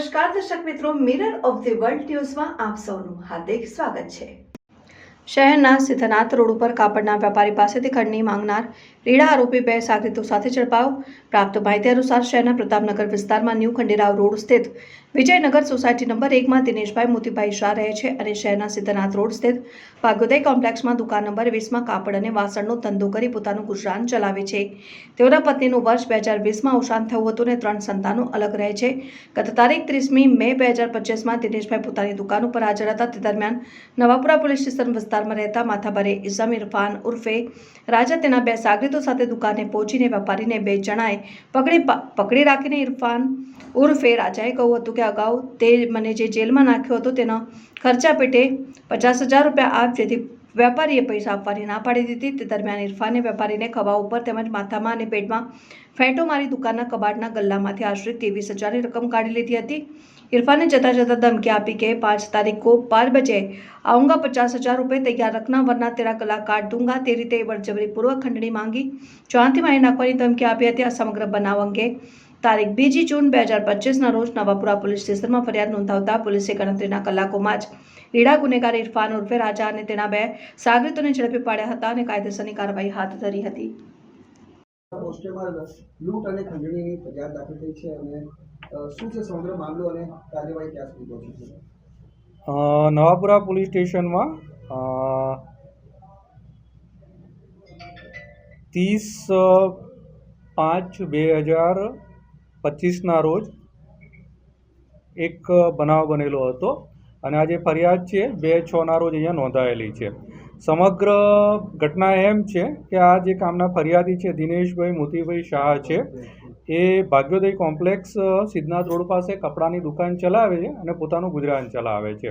નમસ્કાર, દર્શક મિત્રો મિરર ઓફ ધી વર્લ્ડ ન્યૂઝમાં આપ સૌનું હાર્દિક સ્વાગત છે. શહેરના સિદ્ધનાથ રોડ ઉપર કાપડના વેપારી પાસેથી ખંડની માંગનાર રીડા આરોપી બે સાગરીતો સાથે ઝડપાયો. પ્રાપ્ત માહિતી અનુસાર શહેરના પ્રતાપનગર વિસ્તારમાં ન્યૂ ખંડેરાવ રોડ સ્થિત વિજયનગર સોસાયટી નંબર એકમાં દિનેશભાઈ મોતીભાઈ શાહ રહે છે અને શહેરના સિદ્ધનાથ રોડ સ્થિત ભાગોદય કોમ્પ્લેક્સમાં દુકાન નંબર વીસમાં કાપડ અને વાસણનો ધંધો કરી પોતાનું ગુજરાન ચલાવે છે. તેઓના પત્નીનું વર્ષ બે હજાર વીસમાં અવસાન થયું હતું અને ત્રણ સંતાનો અલગ રહે છે. ગત તારીખ ત્રીસમી મે બે હજાર પચીસમાં દિનેશભાઈ પોતાની દુકાન ઉપર હાજર હતા. તે દરમિયાન નવાપુરા પોલીસ સ્ટેશન વિસ્તારમાં રહેતા માથાભારે ઇઝમ ઇરફાન ઉર્ફે રાજા તેના બે સાગરીતો સાથે દુકાને પહોંચીને વેપારીને બે જણાએ પકડી પકડી રાખીને ઇરફાન ઉર્ફે રાજાએ કહ્યું હતું કે રૂપિયા અગાઉ તે મને જે જેલમાં નાખ્યો હતો તેનો ખર્ચા પેટે પચાસ હજાર રૂપિયા આપ જેથી વેપારીએ પૈસા આપવાની ના પાડી દીધી. તે દરમિયાન ઇરફાને વેપારીને ખભા ઉપર તેમજ માથામાં અને પેટમાં ફેંટો મારી દુકાનના કબાટના ગલ્લામાંથી આશરે ત્રેવીસ હજારની રકમ કાઢી લીધી હતી. ઇરફાને જતાં જતાં ધમકી આપી કે પાંચ તારીખ કો બાર બજે આઉંગા પચાસ હજાર રૂપિયા તૈયાર રખના, વરના તેરા ગલા કાઢ દૂંગા. તે રીતે બળજબરીપૂર્વક ખંડણી માંગી. ચોથી મારી નાખવાની ધમકી આપી હતી. આ સમગ્ર બનાવ અંગે તારીખ બીજી જૂન બે હજાર પચીસના રોજ નવાપુરા પોલીસ સ્ટેશનમાં ફરિયાદ નોંધાવતા પોલીસે ગણતરીના કલાકોમાં જ રીડા ગુનેગાર ઇરફાન ઉર્ફે રાજા અને તેના બે સાગરીતોને ઝડપી પાડ્યા હતા અને કાયદેસરની કાર્યવાહી હાથ ધરી હતી. લૂંટ અને ખંડણીની ફરિયાદ દાખલ થઈ છે અને શું છે સમગ્ર મામલો અને કાર્યવાહી ક્યાં સુધી પહોંચી છે? નવાપુરા પોલીસ સ્ટેશનમાં ત્રીસ પાંચ બે હજાર પચીસના રોજ એક બનાવ બનેલો હતો અને આ જે ફરિયાદ છે, બે છના રોજ અહીંયા નોંધાયેલી છે. સમગ્ર ઘટના એમ છે કે આ જે કામના ફરિયાદી છે, દિનેશભાઈ મોતીભાઈ શાહ છે. એ ભાગ્યોદય કોમ્પ્લેક્સ સિદ્ધનાથ રોડ પાસે કપડાની દુકાન ચલાવે છે અને પોતાનું ગુજરાન ચલાવે છે.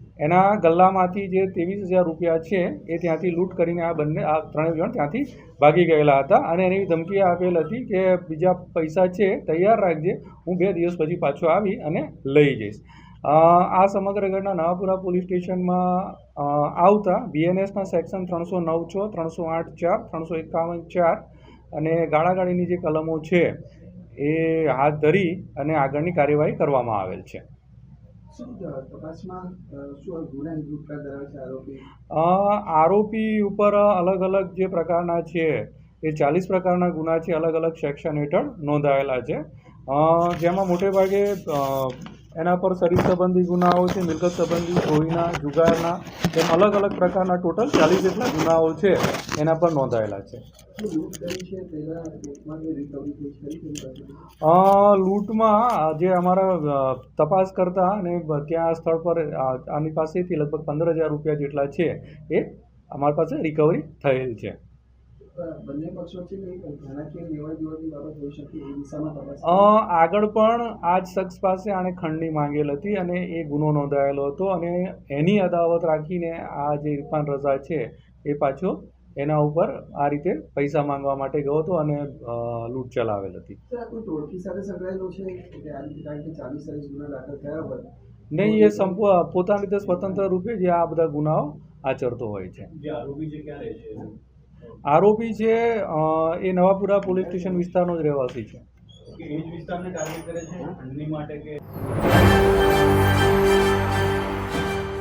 એના ગલ્લામાંથી જે ત્રેવીસ હજાર રૂપિયા છે, એ ત્યાંથી લૂંટ કરીને આ બંને, આ ત્રણેય જણ ત્યાંથી ભાગી ગયેલા હતા. અને એની ધમકી આપેલ હતી કે બીજા પૈસા છે, તૈયાર રાખજે, હું બે દિવસ પછી પાછો આવી અને લઈ જઈશ. આ સમગ્ર ઘટના નવાપુરા પોલીસ સ્ટેશનમાં આવતા બીએનએસના સેક્શન ત્રણસો નવ છ, ત્રણસો આઠ ચાર, ત્રણસો એકાવન ચાર અને ગાળાગાળીની જે કલમો છે, એ હાથ ધરી અને આગળની કાર્યવાહી કરવામાં આવેલ છે. આરોપી? ઉપર અલગ અલગ જે પ્રકારના છે, એ ચાલીસ પ્રકારના ગુના છે, અલગ અલગ સેક્શન હેઠળ નોંધાયેલા છે. જેમાં મોટે ભાગે એના પર શરીર સંબંધી ગુનાઓ છે, મિલકત સંબંધી ચોરીના જુગારના, એમ અલગ અલગ પ્રકારના ટોટલ ચાલીસ જેટલા ગુનાઓ છે, એના પર નોંધાયેલા છે. લૂંટમાં જે અમારા તપાસ કરતા અને ત્યાં સ્થળ પર આની પાસેથી લગભગ પંદર હજાર રૂપિયા જેટલા છે એ અમારી પાસે રિકવરી થયેલ છે. આગળ પણ આ જ શખ્સ પાસે આણે ખંડની માંગેલ હતી અને એ ગુનો નોંધાયેલો હતો અને એની અદાવત રાખીને આ જે ઇરફાન રઝા છે એ પાછો એના ઉપર આ રીતે પૈસા માંગવા માટે ગયો હતો અને લૂંટ ચલાવેલ હતી. નહીં એ સંપ પોતાની રીતે સ્વતંત્ર રૂપે જે આ બધા ગુનાઓ આચરતો હોય છે. આરોપી છે એ નવાપુરા પોલીસ સ્ટેશન વિસ્તારનો જ રહેવાસી છે. એ જ વિસ્તારને ટાર્ગેટ કરે છે? માટે કે